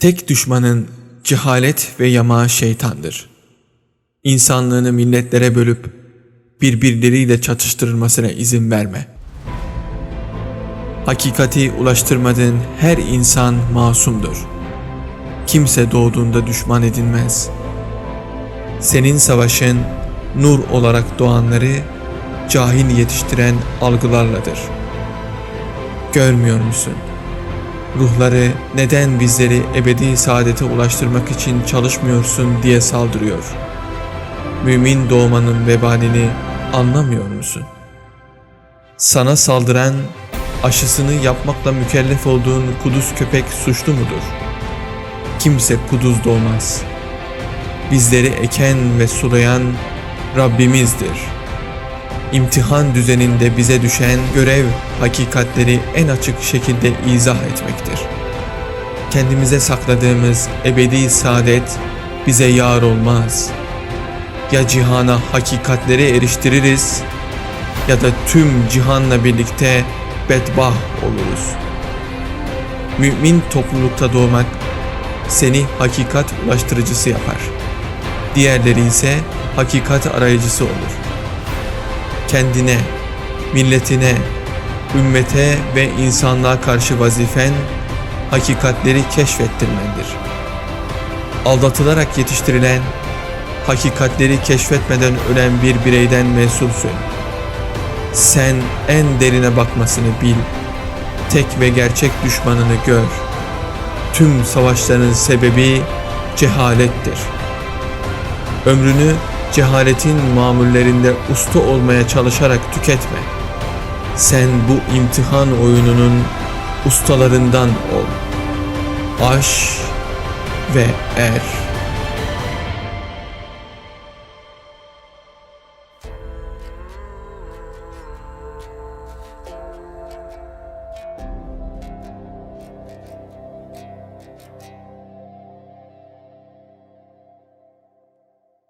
Tek düşmanın cehalet ve yamağı şeytandır. İnsanlığını milletlere bölüp birbirleriyle çatıştırılmasına izin verme. Hakikati ulaştırmadığın her insan masumdur. Kimse doğduğunda düşman edinmez. Senin savaşın nur olarak doğanları cahil yetiştiren algılarladır. Görmüyor musun? Ruhları neden bizleri ebedi saadete ulaştırmak için çalışmıyorsun diye saldırıyor. Mümin doğmanın vebalini anlamıyor musun? Sana saldıran aşısını yapmakla mükellef olduğun kuduz köpek suçlu mudur? Kimse kuduz doğmaz. Bizleri eken ve sulayan Rabbimizdir. İmtihan düzeninde bize düşen görev hakikatleri en açık şekilde izah etmektir. Kendimize sakladığımız ebedi saadet bize yar olmaz. Ya cihana hakikatleri eriştiririz ya da tüm cihanla birlikte bedbah oluruz. Mümin toplulukta doğmak seni hakikat ulaştırıcısı yapar. Diğerleri ise hakikat arayıcısı olur. Kendine, milletine, ümmete ve insanlığa karşı vazifen hakikatleri keşfettirmendir. Aldatılarak yetiştirilen, hakikatleri keşfetmeden ölen bir bireyden mesulsün. Sen en derine bakmasını bil, tek ve gerçek düşmanını gör. Tüm savaşların sebebi cehalettir. Ömrünü cehaletin mamullerinde usta olmaya çalışarak tüketme. Sen bu imtihan oyununun ustalarından ol. Aş ve er.